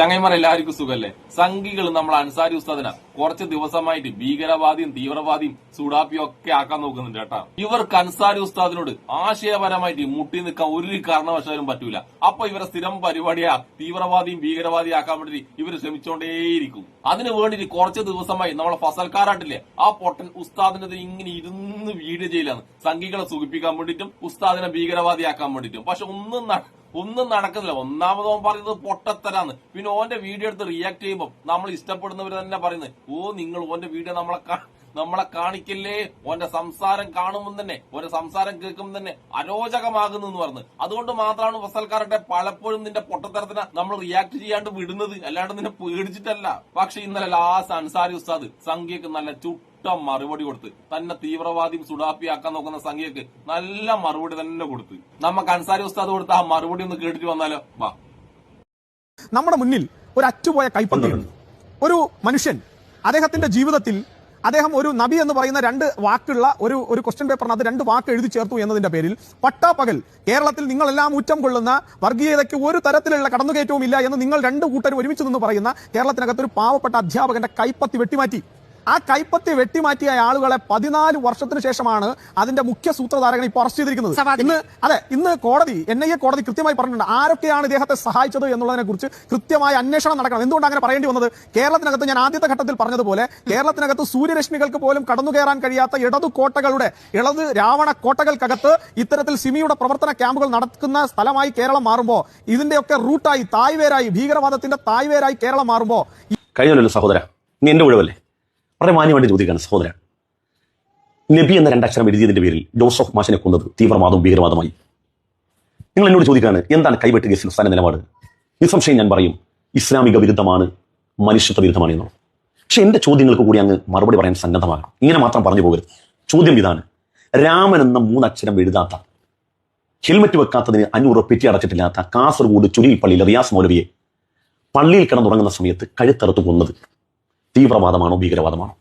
ചങ്ങൈമാർ എല്ലാവർക്കും സുഖല്ലേ? സംഘികൾ നമ്മൾ അൻസാരി ഉസ്താദിന. കുറച്ച് ദിവസമായിട്ട് ഭീകരവാദിയും തീവ്രവാദിയും സുഡാപ്പിയും ഒക്കെ ആക്കാൻ നോക്കുന്നുണ്ട് കേട്ടാ. ഇവർക്ക് അൻസാരി ഉസ്താദിനോട് ആശയപരമായിട്ട് മുട്ടി നിൽക്കാൻ ഒരു കാരണവശാലും പറ്റൂല. അപ്പൊ ഇവരെ സ്ഥിരം പരിപാടിയാ തീവ്രവാദിയും ഭീകരവാദിയും ആക്കാൻ വേണ്ടി ഇവർ ശ്രമിച്ചോണ്ടേയിരിക്കും. അതിന് വേണ്ടിട്ട് കുറച്ച് ദിവസമായി നമ്മളെ ഫസൽക്കാരാട്ടില്ലേ ആ പൊട്ടൻ ഉസ്താദിനെ ഇങ്ങനെ ഇരുന്ന് വീഡിയോ ചെയ്യലാണ്. സംഘികളെ സുഖിപ്പിക്കാൻ വേണ്ടിയിട്ടും ഉസ്താദിനെ ഭീകരവാദിയാക്കാൻ വേണ്ടിയിട്ടും. പക്ഷെ ഒന്നും ഒന്നും നടക്കുന്നില്ല. ഒന്നാമത് പറയുന്നത് പൊട്ടത്തരാന്ന്. പിന്നെ ഓന്റെ വീഡിയോ എടുത്ത് റിയാക്ട് ചെയ്യുമ്പോൾ നമ്മൾ ഇഷ്ടപ്പെടുന്നവർ തന്നെ പറയുന്നത് ഓ നിങ്ങൾ ഓന്റെ വീഡിയോ നമ്മളെ നമ്മളെ കാണിക്കില്ലേ? ഓന്റെ സംസാരം കാണുമ്പോൾ തന്നെ ഓന്റെ സംസാരം കേൾക്കുമ്പോൾ തന്നെ അരോചകമാകുന്നു എന്ന് പറഞ്ഞു. അതുകൊണ്ട് മാത്രമാണ് ഫസൽക്കാരുടെ പലപ്പോഴും നിന്റെ പൊട്ടത്തരത്തിന് നമ്മൾ റിയാക്ട് ചെയ്യാണ്ട് വിടുന്നത്. അല്ലാണ്ട് നിന്നെ പേടിച്ചിട്ടല്ല. പക്ഷെ ഇന്നലെ ലാസ്റ്റ് അൻസാരി ഉസ്താദ് സംഖ്യക്ക് നല്ല ചുട്ട മറുപടി കൊടുത്ത് തന്നെ തീവ്രവാദി സുഡാപ്പിയാക്കാൻ നോക്കുന്ന സംഖ്യക്ക് നല്ല മറുപടി തന്നെ കൊടുത്ത്. നമുക്ക് അൻസാരി ഉസ്താദ് കൊടുത്ത ആ മറുപടി ഒന്ന് കേട്ടിട്ട് വന്നാലോ? വാ. നമ്മുടെ മുന്നിൽ ഒരു അറ്റുപോയ കൈപ്പത്തിയുണ്ട് ഒരു മനുഷ്യൻ അദ്ദേഹത്തിന്റെ ജീവിതത്തിൽ അദ്ദേഹം ഒരു നബി എന്ന് പറയുന്ന രണ്ട് വാക്കുള്ള ഒരു ഒരു ക്വസ്റ്റ്യൻ പേപ്പറിനകത്ത് രണ്ട് വാക്ക് എഴുതി ചേർത്തു എന്നതിന്റെ പേരിൽ പട്ടാപ്പകൽ കേരളത്തിൽ നിങ്ങളെല്ലാം ഊറ്റം കൊള്ളുന്ന വർഗീയതയ്ക്ക് ഒരു തരത്തിലുള്ള കടന്നുകയറ്റവും ഇല്ല എന്ന് നിങ്ങൾ രണ്ട് കൂട്ടരും ഒരുമിച്ച് നിന്ന് പറയുന്ന കേരളത്തിനകത്ത് ഒരു പാവപ്പെട്ട അധ്യാപകന്റെ കൈപ്പത്തി വെട്ടിമാറ്റി. ആ കൈപ്പത്തി വെട്ടിമാറ്റിയ ആളുകളെ പതിനാല് വർഷത്തിന് ശേഷമാണ് അതിന്റെ മുഖ്യ സൂത്രധാരകനെ ഇപ്പോൾ അറസ്റ്റ് ചെയ്തിരിക്കുന്നത്. ഇന്ന് അതെ ഇന്ന് കോടതി എൻ ഐ എ കോടതി കൃത്യമായി പറഞ്ഞിട്ടുണ്ട്. ആരൊക്കെയാണ് ഇദ്ദേഹത്തെ സഹായിച്ചത് എന്നുള്ളതിനെ കുറിച്ച് കൃത്യമായ അന്വേഷണം നടക്കണം. എന്തുകൊണ്ട് അങ്ങനെ പറയേണ്ടി വന്നത്? കേരളത്തിനകത്ത് ഞാൻ ആദ്യത്തെ ഘട്ടത്തിൽ പറഞ്ഞതുപോലെ കേരളത്തിനകത്ത് സൂര്യരശ്മികൾക്ക് പോലും കടന്നു കയറാൻ കഴിയാത്ത ഇടതു കോട്ടകളുടെ ഇളത് രാവണ കോട്ടകൾക്കകത്ത് ഇത്തരത്തിൽ സിമിയുടെ പ്രവർത്തന ക്യാമ്പുകൾ നടക്കുന്ന സ്ഥലമായി കേരളം മാറുമ്പോൾ ഇതിന്റെയൊക്കെ റൂട്ടായി തായ്വേരായി ഭീകരവാദത്തിന്റെ തായ്വേരായി കേരളം മാറുമ്പോൾ കഴിഞ്ഞല്ലോ സഹോദര നീ എന്റെ ഒഴിവല്ലേ വളരെ മാന്യമായിട്ട് ചോദിക്കുകയാണ് സഹോദരൻ. നബി എന്ന രണ്ടക്ഷരം എഴുതിയതിന്റെ പേരിൽ ജോസഫ് മാഷിനെ കൊന്നത് തീവ്രവാദവും ഭീകരവാദമായി നിങ്ങൾ എന്നോട് ചോദിക്കുകയാണ് എന്താണ് കൈവെട്ട് കേസിൽ സ്ഥാന നിലപാട്? നിസ്സംശയം ഞാൻ പറയും ഇസ്ലാമിക വിരുദ്ധമാണ് മനുഷ്യത്വ വിരുദ്ധമാണ് എന്നുള്ളത് പക്ഷെ എന്റെ ചോദ്യങ്ങൾക്ക് കൂടി അങ്ങ് മറുപടി പറയാൻ സന്നദ്ധമാകണം. ഇങ്ങനെ മാത്രം പറഞ്ഞു പോകരുത്. ചോദ്യം ഇതാണ് രാമൻ എന്ന മൂന്നക്ഷരം എഴുതാത്ത ഹെൽമറ്റ് വെക്കാത്തതിന് അഞ്ഞൂറ് പെറ്റി അടച്ചിട്ടില്ലാത്ത കാസർഗോഡ് ചുരുങ്ങി പള്ളിയിലെ റിയാസ് മൗലവിയെ പള്ളിയിൽ കിടന്നുറങ്ങുന്ന സമയത്ത് കഴുത്തറുത്ത് കൊന്നത് തീവ്രവാദമാണോ ഭീകരവാദമാണോ?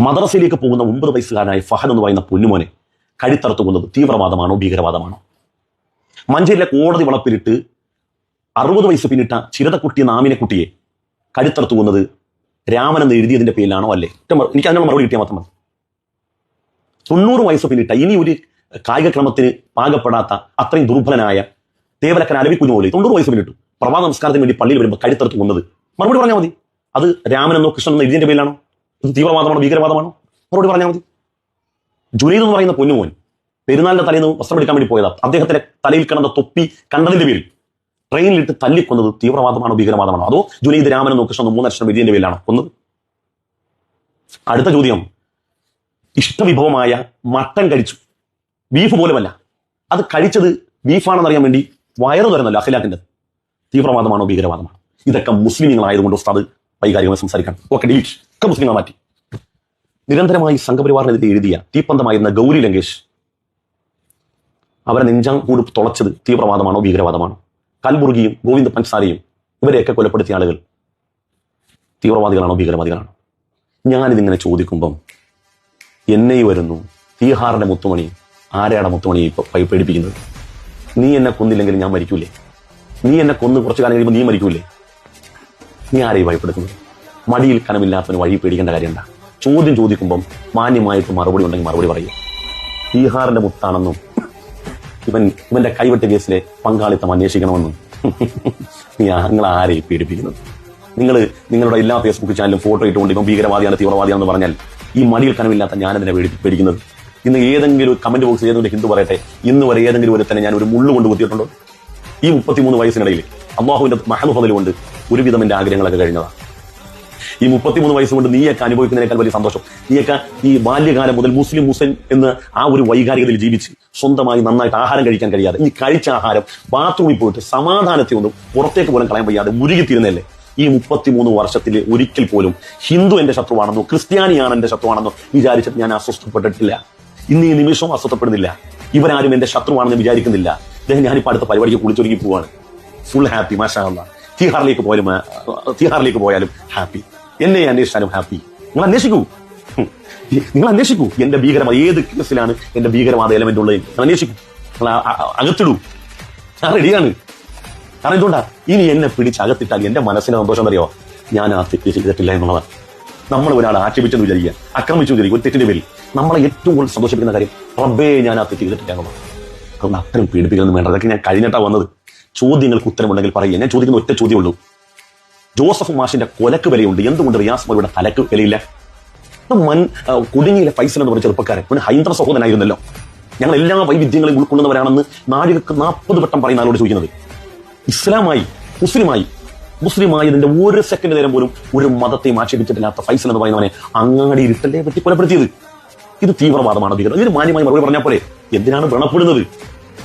മദ്രസയിലേക്ക് പോകുന്ന ഒമ്പത് വയസ്സുകാരനായ ഫഹദ് എന്ന് പറയുന്ന പൊന്നുമോനെ കഴുത്തറുത്തു കൊന്നത് തീവ്രവാദമാണോ ഭീകരവാദമാണോ? മഞ്ചേരിയിലെ കോടതി വളപ്പിലിട്ട് അറുപത് വയസ്സ് പിന്നിട്ട ചിരതക്കുട്ടി നാമിനെ കുട്ടിയെ കഴുത്തറുത്തു കൊന്നത് രാമൻ എന്ന് എഴുതിയതിന്റെ പേരിലാണോ അല്ലേ? എനിക്ക് അതിനുള്ള മറുപടി കിട്ടിയാൽ മാത്രം മതി. തൊണ്ണൂറ് വയസ്സ് പിന്നിട്ട ഇനി ഒരു കായികക്രമത്തിന് പാകപ്പെടാത്ത അത്രയും ദുർബലനായ തേവലക്കൻ അലവിക്കുഞ്ഞു പോലെ തൊണ്ണൂറ് വയസ്സ് പിന്നിട്ടു. പ്രഭാത നമസ്കാരത്തിന് വേണ്ടി പള്ളിയിൽ വരുമ്പോൾ കഴുത്തറുത്തു കൊന്നത് മറുപടി പറഞ്ഞാൽ മതി. അത് രാമനെന്നോ കൃഷ്ണനെന്നോ ഇതിന്റെ പേരിലാണോ? ഇത് തീവ്രവാദമാണോ ഭീകരവാദമാണോ? മറുപടി പറഞ്ഞാൽ മതി. ജുനീദ് എന്ന് പറയുന്ന പൊന്നുമോൻ പെരുന്നാളിന്റെ തലേന്ന് വസ്ത്രം എടുക്കാൻ വേണ്ടി പോയതാ. അദ്ദേഹത്തിന്റെ തലയിൽ കിടന്ന തൊപ്പി കണ്ടതിന്റെ പേരിൽ ട്രെയിനിലിട്ട് തല്ലിക്കൊന്നത് തീവ്രവാദമാണോ ഭീകരവാദമാണോ? അതോ ജുനീദ് രാമനെന്നോ കൃഷ്ണനോ മൂന്നക്ഷരം വിജയന്റെ പേരിലാണോ കൊന്നത്? അടുത്ത ചോദ്യം. ഇഷ്ടവിഭവമായ മട്ടൻ കഴിച്ചു. ബീഫ് പോലുമല്ല. അത് കഴിച്ചത് ബീഫാണെന്നറിയാൻ വേണ്ടി വയറു തരുന്നല്ലോ അഖിലാക്കിന്റെ തീവ്രവാദമാണോ ഭീകരവാദമാണോ? ഇതൊക്കെ മുസ്ലിങ്ങളായതുകൊണ്ട് ഉസ്താദ് വൈകാരികമായി സംസാരിക്കണം. Okay delete. ഒക്കെ മുസ്ലിം മാറ്റി. നിരന്തരമായി സംഘപരിവാറിനെതിരെ എഴുതിയ തീപ്പന്തമായിരുന്ന ഗൗരി ലങ്കേഷ് അവരെ നെഞ്ചാം കൂടു തുളച്ചത് തീവ്രവാദമാണോ ഭീകരവാദമാണോ? കൽബുർഗിയും ഗോവിന്ദ് പൻസാരയും ഇവരെയൊക്കെ കൊലപ്പെടുത്തിയ ആളുകൾ തീവ്രവാദികളാണോ ഭീകരവാദികളാണോ? ഞാനിതിങ്ങനെ ചോദിക്കുമ്പം എന്നെ വരുന്നു തീഹാറിന്റെ മുത്തുമണി ആരെയാണ് മുത്തുമണി ഇപ്പൊ പേടിപ്പിക്കുന്നത്? നീ എന്നെ കൊന്നില്ലെങ്കിൽ ഞാൻ മരിക്കൂലേ? നീ എന്നെ കൊന്ന് കുറച്ചു കാലം കഴിയുമ്പോൾ നീ മരിക്കൂലേ? നീ ആരെയും ഭയപ്പെടുത്തുന്നത് മടിയിൽ കനമില്ലാത്തവന് വഴി പേടിക്കേണ്ട കാര്യമുണ്ട ചോദ്യം ചോദിക്കുമ്പം മാന്യമായിട്ട് മറുപടി ഉണ്ടെങ്കിൽ മറുപടി പറയും. ബീഹാറിന്റെ മുത്താണെന്നും ഇവൻ ഇവന്റെ കൈവെട്ട് കേസിലെ പങ്കാളിത്തം അന്വേഷിക്കണമെന്നും നിങ്ങൾ ആരെയും പീഡിപ്പിക്കുന്നത് നിങ്ങൾ നിങ്ങളുടെ എല്ലാ ഫേസ്ബുക്ക് ചാനലും ഫോട്ടോ ഇട്ടുകൊണ്ട് ഇപ്പം ഭീകരവാദിയാണ് തീവ്രവാദിയാണെന്ന് പറഞ്ഞാൽ ഈ മടിയിൽ കനമില്ലാത്ത ഞാനതിനെ പേടി പേടിക്കുന്നത്? ഇന്ന് ഏതെങ്കിലും കമന്റ് ബോക്സ് ഏതെങ്കിലും ഹിന്ദു പറയട്ടെ ഇന്ന് വരെ ഏതെങ്കിലും ഒരു തന്നെ ഞാൻ ഒരു മുള്ളു കൊണ്ട് കുത്തിയിട്ടുണ്ടോ? ഈ മുപ്പത്തിമൂന്ന് വയസ്സിനിടയിൽ അള്ളാഹുവിന്റെ മഹമുഫതിൽ കൊണ്ട് ഒരുവിധം എന്റെ ആഗ്രഹങ്ങളൊക്കെ കഴിഞ്ഞതാണ് ഈ മുപ്പത്തിമൂന്ന് വയസ്സ് കൊണ്ട് നീയൊക്കെ അനുഭവിക്കുന്നതിനേക്കാൾ വലിയ സന്തോഷം. നീയൊക്കെ ഈ ബാല്യകാലം മുതൽ മുസ്ലിം മുസ്ലിം എന്ന് ആ ഒരു വൈകാരികതയിൽ ജീവിച്ച് സ്വന്തമായി നന്നായിട്ട് ആഹാരം കഴിക്കാൻ കഴിയാതെ ഈ കഴിച്ച ആഹാരം ബാത്റൂമിൽ പോയിട്ട് സമാധാനത്തെ ഒന്നും പുറത്തേക്ക് പോലും കളയാൻ വയ്യാതെ മുരുകിത്തിരുന്നല്ലേ ഈ മുപ്പത്തിമൂന്ന് വർഷത്തിൽ ഒരിക്കൽ പോലും ഹിന്ദു എന്റെ ശത്രുവാണെന്നോ ക്രിസ്ത്യാനിയാണ് എന്റെ ശത്രുവാണെന്നോ വിചാരിച്ചിട്ട് ഞാൻ അസ്വസ്ഥപ്പെട്ടിട്ടില്ല. ഇന്ന് ഈ നിമിഷവും അസ്വസ്ഥപ്പെടുന്നില്ല. ഇവരാരും എന്റെ ശത്രുവാണെന്ന് വിചാരിക്കുന്നില്ല. അദ്ദേഹം ഞാനിപ്പോ അടുത്ത പരിപാടിക്ക് കുളിച്ചൊരുങ്ങി പോവാണ്. ഫുൾ ഹാപ്പി മാഷാ തീഹാറിലേക്ക് പോയാലും തീഹാറിലേക്ക് പോയാലും ഹാപ്പി. എന്നെ അന്വേഷിച്ചാലും ഹാപ്പി. നിങ്ങൾ അന്വേഷിക്കൂ. നിങ്ങൾ അന്വേഷിക്കൂ. എന്റെ ഭീകരവാദ ഏത് കേസിലാണ് എന്റെ ഭീകരവാദ എലമെന്റ് ഉള്ളത് നിങ്ങൾ അന്വേഷിക്കൂ. നിങ്ങൾ അകത്തിടൂ. ഞാൻ റെഡിയാണ് കാരണം എന്തുകൊണ്ടാ? ഇനി എന്നെ പിടിച്ച് അകത്തിട്ടാൽ എന്റെ മനസ്സിന് സന്തോഷം അറിയോ ഞാൻ ആ തെറ്റ് ചെയ്തിട്ടില്ല എന്നുള്ളതാണ്. നമ്മൾ ഒരാൾ ആക്ഷേപിച്ചെന്ന് വിചാരിക്കുക. ആക്രമിച്ചു വിചാരിക്കുക. ഒരു തെറ്റിന്റെ പേരിൽ. നമ്മളെ ഏറ്റവും കൂടുതൽ സന്തോഷിപ്പിക്കുന്ന കാര്യം റബ്ബേ ഞാൻ ആ തെറ്റ് ചെയ്തിട്ടില്ല എന്നുള്ളതാണ്. അതുകൊണ്ട് അത്തരം പീഡിപ്പിക്കുന്നു വേണ്ട. അതൊക്കെ ഞാൻ കഴിഞ്ഞിട്ടാണ് വന്നത്. ചോദ്യങ്ങൾക്ക് ഉത്തരമുണ്ടെങ്കിൽ പറയുക ഞാൻ ചോദിക്കുന്ന ഒറ്റ ചോദ്യമുള്ളൂ ജോസഫ് മാഷിന്റെ കൊലക്ക് വിലയുണ്ട്. എന്തുകൊണ്ട് റിയാസ് മൗലയുടെ തലക്ക് വിലയില്ല? മൻ കുടുങ്ങിയിലെ ഫൈസൽ എന്ന് പറഞ്ഞ ചെറുപ്പക്കാരൻ പിന്നെ ഹൈന്ദവ സഹോദരനായിരുന്നല്ലോ. ഞങ്ങൾ എല്ലാ വൈവിധ്യങ്ങളും ഉൾക്കൊള്ളുന്നവരാണെന്ന് നാടുകൾക്ക് നാൽപ്പത് വട്ടം പറയുന്ന ആളോട് ചോദിക്കുന്നത്. ഇസ്ലാമായി മുസ്ലിമായി മുസ്ലിമായതിന്റെ ഒരു സെക്കൻഡ് നേരം പോലും ഒരു മതത്തെയും ആക്ഷേപിച്ചിട്ടില്ലാത്ത ഫൈസൽ എന്ന് പറയുന്നവനെ അങ്ങാടി ഇരുട്ടല്ലേ പറ്റി കൊലപ്പെടുത്തിയത്. ഇത് തീവ്രവാദമാണ് ഭീകരം ഇതിന് മാന്യമായി മറുപടി പറഞ്ഞാൽ പോലെ എന്തിനാണ് വ്രണപ്പെടുന്നത്?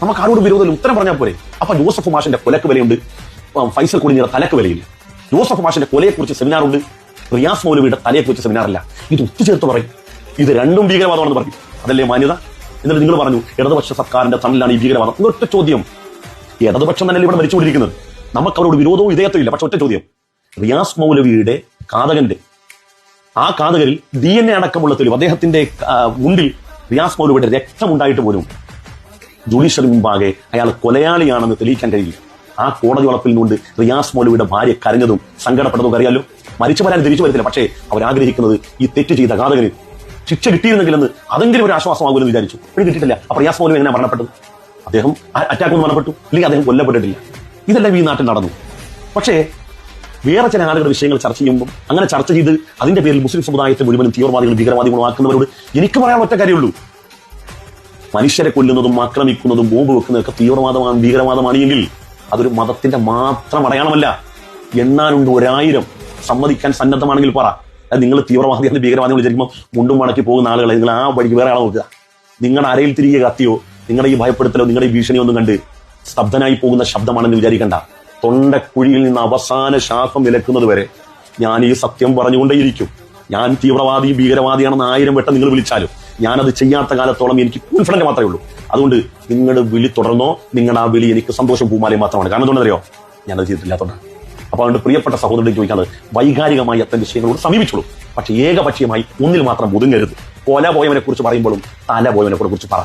നമുക്ക് ആരോട് വിരോധം ഉത്തരം പറഞ്ഞാൽ പോരെ. അപ്പൊ ജോസഫ് മാഷിന്റെ കൊലക്ക് വിലയുണ്ട്. ഫൈസൽ കുടിഞ്ഞിയുടെ തലക്ക് വിലയില്ല ജോസഫ് മാഷിന്റെ കൊലയെക്കുറിച്ച് സെമിനാറുണ്ട്. റിയാസ് മൗലവിയുടെ തലയെക്കുറിച്ച് സെമിനാറില്ല. ഇത് ഒത്തുചേർത്ത് പറയും. ഇത് രണ്ടും ഭീകരവാദമാണെന്ന് പറയും. അതല്ലേ മാന്യത? എന്നിട്ട് നിങ്ങൾ പറഞ്ഞു ഇടതുപക്ഷ സർക്കാരിന്റെ തണലിലാണ് ഈ ഭീകരവാദം. ഒറ്റ ചോദ്യം. ഇടതുപക്ഷം തന്നെ ഇവിടെ മരിച്ചുകൊണ്ടിരിക്കുന്നത്? നമുക്ക് അവരോട് വിരോധവും ഇതയത്വം ഇല്ല പക്ഷെ ഒറ്റ ചോദ്യം. റിയാസ് മൗലവിയുടെ കാതകന്റെ. ആ കാതകരിൽ ഡി എൻ എ അടക്കമുള്ള തെളിവ് അദ്ദേഹത്തിന്റെ മുണ്ടിൽ റിയാസ് മൗലവിയുടെ രക്തമുണ്ടായിട്ട് പോലും ജുഡീഷ്യറി മുമ്പാകെ അയാൾ കൊലയാളിയാണെന്ന് തെളിയിക്കാൻ കഴിയില്ല. ആ കോടതി വളപ്പിൽ നിന്നുകൊണ്ട് റിയാസ് മൗലവിയുടെ ഭാര്യ കരഞ്ഞതും സങ്കടപ്പെട്ടതും അറിയാലോ? മരിച്ചവരാൻ തിരിച്ചു വരത്തില്ല. പക്ഷേ അവരാഗ്രഹിക്കുന്നത് ഈ തെറ്റ് ചെയ്ത ഘാതകന് ശിക്ഷ കിട്ടിയിരുന്നെങ്കിലെന്ന് അതെങ്കിലും ഒരു ആശ്വാസമാകുമെന്ന് വിചാരിച്ചു. പക്ഷേ കിട്ടിയിട്ടില്ല. അപ്പൊ റിയാസ് മൗലവി എങ്ങനെ മരണപ്പെട്ടത്? അദ്ദേഹം അറ്റാക്ക് ഒന്നും മരണപ്പെട്ടു. അല്ലെങ്കിൽ അദ്ദേഹം കൊല്ലപ്പെട്ടിട്ടില്ല. ഇതെല്ലാം ഈ നാട്ടിൽ നടന്നു. പക്ഷേ വേറെ ചില ആളുകളുടെ വിഷയങ്ങൾ ചർച്ച ചെയ്യുമ്പോൾ അങ്ങനെ ചർച്ച ചെയ്ത് അതിന്റെ പേരിൽ മുസ്ലിം സമുദായത്തെ മുഴുവനും തീവ്രവാദികളും ഭീകരവാദികളും ആക്കുന്നവരോട് എനിക്ക് പറയാൻ ഒറ്റ കാര്യമുള്ളൂ. മനുഷ്യരെ കൊല്ലുന്നതും ആക്രമിക്കുന്നതും ബോംബ് വെക്കുന്നതൊക്കെ തീവ്രവാദമാണ് ഭീകരവാദമാണ് എങ്കിൽ അതൊരു മതത്തിന്റെ മാത്രം അടയാളമല്ല. എണ്ണാനുണ്ട് ഒരായിരം. സമ്മതിക്കാൻ സന്നദ്ധമാണെങ്കിൽ പറ. നിങ്ങൾ തീവ്രവാദിയാണ് ഭീകരവാദികൾ വിചാരിക്കുമ്പോൾ മുണ്ടും മടക്കി പോകുന്ന ആളുകളെ നിങ്ങൾ ആ വഴിക്ക് വേറെ ആളെ നോക്കുക. നിങ്ങളുടെ അരയിൽ തിരികെ കത്തിയോ നിങ്ങളുടെ ഈ ഭയപ്പെടുത്തലോ നിങ്ങളുടെ ഈ ഭീഷണിയോ ഒന്നും കണ്ട് സ്തബ്ധനായി പോകുന്ന ശബ്ദമാണെന്ന് വിചാരിക്കണ്ട. തൊണ്ടക്കുഴിയിൽ നിന്ന് അവസാന ശ്വാസം വിലക്കുന്നത് വരെ ഞാൻ ഈ സത്യം പറഞ്ഞുകൊണ്ടേയിരിക്കും. ഞാൻ തീവ്രവാദി ഭീകരവാദിയാണെന്ന് ആയിരം വട്ടം നിങ്ങൾ വിളിച്ചാലും ഞാനത് ചെയ്യാത്ത കാലത്തോളം എനിക്ക് കോൺഫിഡന്റ് മാത്രമേ ഉള്ളൂ. അതുകൊണ്ട് നിങ്ങളുടെ വിളി തുടർന്നോ നിങ്ങളുടെ ആ വിളി എനിക്ക് സന്തോഷം പൂമാലയും മാത്രമാണ്. കാരണം എന്തുകൊണ്ടറിയോ ഞാനത് ചെയ്തിട്ടില്ലാത്തതുകൊണ്ട്. അപ്പൊ അതുകൊണ്ട് പ്രിയപ്പെട്ട സഹോദരൻ ചോദിക്കാതെ വൈകാരികമായി അത്തരം വിഷയങ്ങളോട് സമീപിച്ചോളൂ. പക്ഷെ ഏകപക്ഷീയമായി ഒന്നിൽ മാത്രം ഒതുങ്ങരുത്. കൊല പോയവനെ കുറിച്ച് പറയുമ്പോഴും തല പോയവനെ കുറിച്ച് പറ.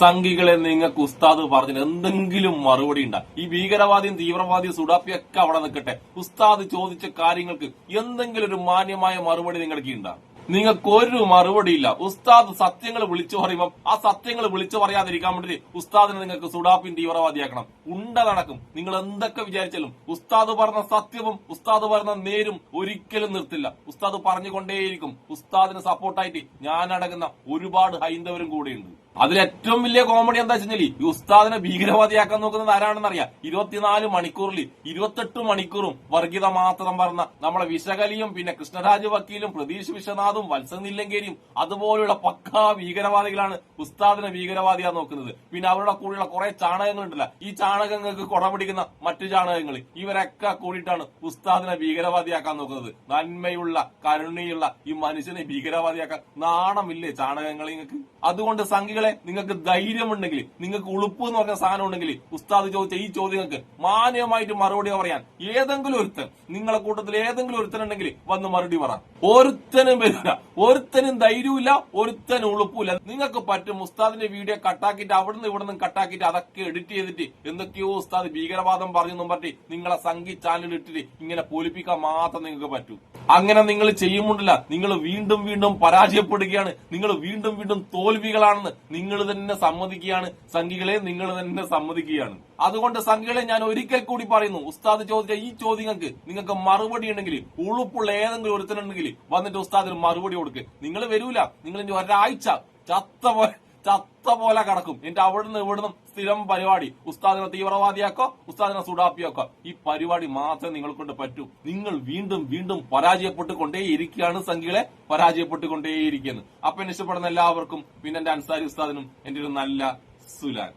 സംഘികളെ നിങ്ങൾക്ക് ഉസ്താദ് പറഞ്ഞു എന്തെങ്കിലും മറുപടി ഉണ്ടാ. ഈ ഭീകരവാദിയും തീവ്രവാദിയും സുഡാപ്പിയൊക്കെ അവിടെ നിൽക്കട്ടെ. ഉസ്താദ് ചോദിച്ച കാര്യങ്ങൾക്ക് എന്തെങ്കിലും ഒരു മാന്യമായ മറുപടി നിങ്ങൾക്ക് ഉണ്ടാ. നിങ്ങൾക്ക് ഒരു മറുപടി ഇല്ല. ഉസ്താദ് സത്യങ്ങൾ വിളിച്ചു പറയുമ്പോൾ ആ സത്യങ്ങൾ വിളിച്ചു പറയാതിരിക്കാൻ വേണ്ടി ഉസ്താദിനെ നിങ്ങൾക്ക് സുഡാപ്പിൻ തീവ്രവാദിയാക്കണം. ഉണ്ട നടക്കും. നിങ്ങൾ എന്തൊക്കെ വിചാരിച്ചാലും ഉസ്താദ് പറഞ്ഞ സത്യവും ഉസ്താദ് പറഞ്ഞ നേരും ഒരിക്കലും നിർത്തില്ല. ഉസ്താദ് പറഞ്ഞുകൊണ്ടേയിരിക്കും. ഉസ്താദിന് സപ്പോർട്ടായിട്ട് ഞാനടങ്ങുന്ന ഒരുപാട് ഹൈന്ദവരും കൂടെയുണ്ട്. അതിൽ ഏറ്റവും വലിയ കോമഡി എന്താ വെച്ചാൽ ഈ ഉസ്താദിനെ ഭീകരവാദിയാക്കാൻ നോക്കുന്നത് ആരാണെന്ന് അറിയാം ഇരുപത്തിനാല് മണിക്കൂറിൽ ഇരുപത്തെട്ട് മണിക്കൂറും വർഗീയത മാത്രം പറഞ്ഞ നമ്മളെ വിശകലിയും പിന്നെ കൃഷ്ണരാജ് വക്കീലും പ്രതീഷ് വിശ്വനാഥും വത്സൻ നില്ലങ്കേരിയും അതുപോലെയുള്ള പക്കാ ഭീകരവാദികളാണ് ഉസ്താദിനെ ഭീകരവാദിയാ നോക്കുന്നത്. പിന്നെ അവരുടെ കൂടെയുള്ള കുറെ ചാണകങ്ങൾ ഉണ്ടല്ല ഈ ചാണകങ്ങൾക്ക് കുടപിടിക്കുന്ന മറ്റു ചാണകങ്ങൾ ഇവരൊക്കെ കൂടിയിട്ടാണ് ഉസ്താദിനെ ഭീകരവാദിയാക്കാൻ നോക്കുന്നത്. നന്മയുള്ള കരുണയുള്ള ഈ മനുഷ്യനെ ഭീകരവാദിയാക്കാൻ നാണമില്ലേ ചാണകങ്ങൾ നിങ്ങൾക്ക് അതുകൊണ്ട് സംഘികളെ നിങ്ങൾക്ക് ധൈര്യമുണ്ടെങ്കിൽ നിങ്ങൾക്ക് ഉളുപ്പ് എന്ന് പറഞ്ഞ സാധനം ഉണ്ടെങ്കിൽ ഉസ്താദ് ചോദിച്ച ഈ ചോദ്യങ്ങൾക്ക് മാന്യമായിട്ട് മറുപടി പറയാൻ ഏതെങ്കിലും ഒരുത്തൻ നിങ്ങളെ കൂട്ടത്തിൽ ഏതെങ്കിലും ഒരുത്തൻ ഉണ്ടെങ്കിൽ വന്ന് മറുപടി പറ. ഒരുത്തനും വരില്ല. ഒരുത്തനും ധൈര്യമില്ല ഒരുത്തനും ഉളുപ്പില്ല നിങ്ങൾക്ക് പറ്റും ഉസ്താദിന്റെ വീഡിയോ കട്ടാക്കിയിട്ട് അവിടുന്ന് ഇവിടുന്ന് കട്ടാക്കിയിട്ട് അതൊക്കെ എഡിറ്റ് ചെയ്തിട്ട് എന്തൊക്കെയോ ഉസ്താദ് ഭീകരവാദം പറഞ്ഞു പറഞ്ഞിട്ട് നിങ്ങളെ സംഗീത ചാനൽ ഇട്ടിട്ട് ഇങ്ങനെ പൊലിപ്പിക്കാൻ മാത്രം നിങ്ങൾക്ക് പറ്റൂ. അങ്ങനെ നിങ്ങൾ ചെയ്യുമുണ്ടല്ല നിങ്ങൾ വീണ്ടും വീണ്ടും പരാജയപ്പെടുകയാണ്. നിങ്ങൾ വീണ്ടും വീണ്ടും തോൽവികളാണെന്ന് നിങ്ങൾ തന്നെ സമ്മതിക്കുകയാണ്. സംഘികളെ നിങ്ങൾ തന്നെ സമ്മതിക്കുകയാണ്. അതുകൊണ്ട് സംഘികളെ ഞാൻ ഒരിക്കൽ കൂടി പറയുന്നു ഉസ്താദ് ചോദിച്ച ഈ ചോദ്യങ്ങൾക്ക് നിങ്ങൾക്ക് മറുപടി ഉണ്ടെങ്കിൽ ഉളുപ്പുള്ള ഏതെങ്കിലും ഒരുത്തനുണ്ടെങ്കിൽ വന്നിട്ട് ഉസ്താദിന് മറുപടി കൊടുക്കുക നിങ്ങൾ വരൂല. നിങ്ങൾ ഇനി ഒരാഴ്ച ചത്ത പോലെ ചത്ത പോലെ കടക്കും. എന്നിട്ട് അവിടുന്ന് ഇവിടുന്ന് സ്ഥിരം പരിപാടി. ഉസ്താദിനെ തീവ്രവാദിയാക്കോ ഉസ്താദിനെ സുഡാപ്പിയാക്കോ. ഈ പരിപാടി മാത്രമേ നിങ്ങൾ കൊണ്ട് പറ്റൂ. നിങ്ങൾ വീണ്ടും വീണ്ടും പരാജയപ്പെട്ടുകൊണ്ടേയിരിക്കുകയാണ് സംഘികളെ. പരാജയപ്പെട്ടുകൊണ്ടേയിരിക്കുന്നത് അപ്പൊ എന്നെ ഇഷ്ടപ്പെടുന്ന എല്ലാവർക്കും പിന്നെ എന്റെ അൻസാരി ഉസ്താദിനും എന്റെ ഒരു നല്ല സുലാൻ.